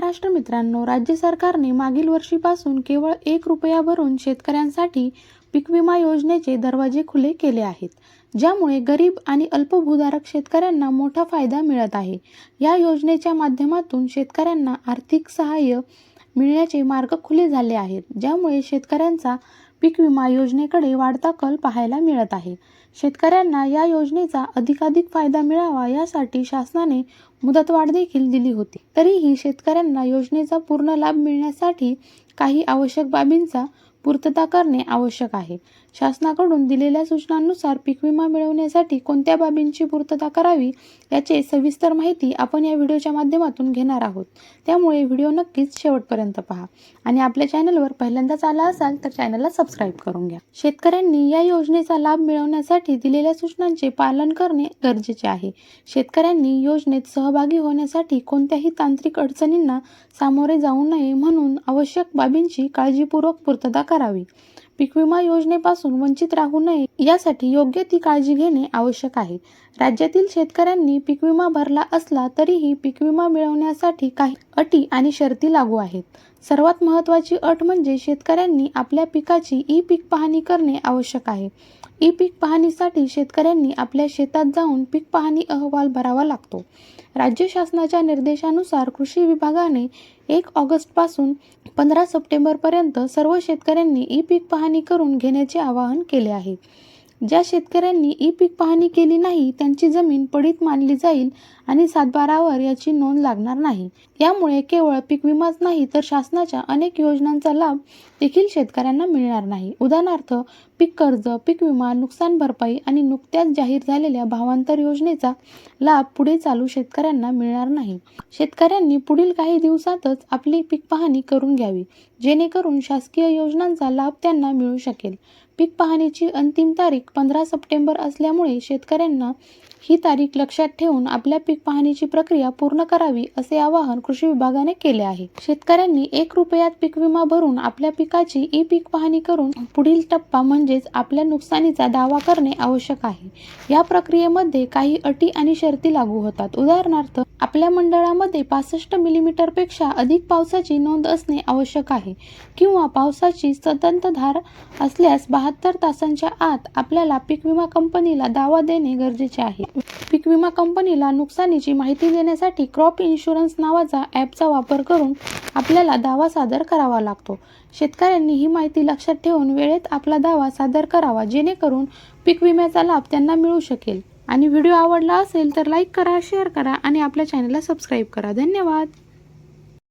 महाराष्ट्र मित्रांनो राज्य सरकारने मागील वर्षीपासून केवळ एक रुपया भरून शेतकऱ्यांसाठी पीक विमा योजनेचे दरवाजे खुले केले आहेत ज्यामुळे गरीब आणि अल्पभूधारक शेतकऱ्यांना मोठा फायदा मिळत आहे. या योजनेच्या माध्यमातून शेतकऱ्यांना आर्थिक सहाय्य मिळण्याचे मार्ग खुले झाले आहेत ज्यामुळे शेतकऱ्यांचा पीक विमा योजनेकडे वाढता कल पाहायला मिळत आहे. शेतकऱ्यांना या योजनेचा अधिकाधिक फायदा मिळावा यासाठी शासनाने मुदतवाढ देखील दिली होती. तरीही शेतकऱ्यांना योजनेचा पूर्ण लाभ मिळण्यासाठी काही आवश्यक बाबींचा पूर्तता करणे आवश्यक आहे. शासनाकडून दिलेल्या सूचनांनुसार पीक विमा मिळवण्यासाठी कोणत्या बाबींची पूर्तता करावी याचे सविस्तर माहिती आपण या व्हिडिओच्या माध्यमातून घेणार आहोत. त्यामुळे व्हिडिओ नक्कीच शेवटपर्यंत पहा. आणि आपल्या चॅनलवर पहिल्यांदाच आला असाल तर चॅनलला सबस्क्राईब करून घ्या. शेतकऱ्यांनी या योजनेचा लाभ मिळवण्यासाठी दिलेल्या सूचनांचे पालन करणे गरजेचे आहे. शेतकऱ्यांनी योजनेत सहभागी होण्यासाठी कोणत्याही तांत्रिक अडचणींना सामोरे जाऊ नये म्हणून आवश्यक बाबींची काळजीपूर्वक पूर्तता करावी. पीक विमा योजनेपासून वंचित राहू नये यासाठी योग्य ती काळजी घेणे आवश्यक आहे. राज्यातील शेतकऱ्यांनी पीक विमा भरला असला तरीही पीक विमा मिळवण्यासाठी काही अटी आणि शर्ती लागू आहेत. सर्वात महत्त्वाची अट म्हणजे शेतकऱ्यांनी आपल्या पिकाची ई पीक पाहणी करणे आवश्यक आहे. ई पीक पाहणीसाठी शेतकऱ्यांनी आपल्या शेतात जाऊन पीक पाहणी अहवाल भरावा लागतो. राज्य शासनाच्या निर्देशानुसार कृषी विभागाने एक ऑगस्टपासून पंधरा सप्टेंबरपर्यंत सर्व शेतकऱ्यांनी ई पीक पाहणी करून घेण्याचे आवाहन केले आहे. ज्या शेतकऱ्यांनी ई पीक पाहणी केली नाही त्यांची जमीन पडीत मानली जाईल आणि सातबारावर याची नोंद लागणार नाही. यामुळे केवळ पीक विमाच नाही तर शासनाच्या अनेक योजनांचा लाभ देखील शेतकऱ्यांना मिळणार नाही. उदाहरणार्थ पीक कर्ज पीक विमा नुकसान भरपाई आणि नुकत्याच जाहीर झालेल्या भावांतर योजनेचा लाभ पुढे चालू शेतकऱ्यांना मिळणार नाही. शेतकऱ्यांनी पुढील काही दिवसातच आपली पीक पाहणी करून घ्यावी जेणेकरून शासकीय योजनांचा लाभ त्यांना मिळू शकेल. पीक पाहणीची अंतिम तारीख पंधरा सप्टेंबर असल्यामुळे शेतकऱ्यांना ही तारीख लक्षात ठेवून आपल्या पीक पाहणीची प्रक्रिया पूर्ण करावी असे आवाहन कृषी विभागाने केले आहे. शेतकऱ्यांनी एक रुपयात पीक विमा भरून आपल्या पिकाची ई पीक पाहणी करून पुढील टप्पा म्हणजेच आपल्या नुकसानीचा दावा करणे आवश्यक आहे. या प्रक्रियेमध्ये काही अटी आणि शर्ती लागू होतात. उदाहरणार्थ आपल्या मंडळामध्ये पासष्ट मिलीमीटरपेक्षा अधिक पावसाची नोंद असणे आवश्यक आहे किंवा पावसाची सतत धार असल्यास बहात्तर तासांच्या आत आपल्याला पीक विमा कंपनीला दावा देणे गरजेचे आहे. पीक विमा कंपनीला नुकसानीची माहिती देण्यासाठी क्रॉप इन्शुरन्स नावाचा ॲपचा वापर करून आपल्याला दावा सादर करावा लागतो. शेतकऱ्यांनी ही माहिती लक्षात ठेवून वेळेत आपला दावा सादर करावा जेणेकरून पीक विम्याचा लाभ त्यांना मिळू शकेल. आणि व्हिडिओ आवडला असेल तर लाईक करा शेअर करा आणि आपल्या चॅनलला सबस्क्राईब करा. धन्यवाद.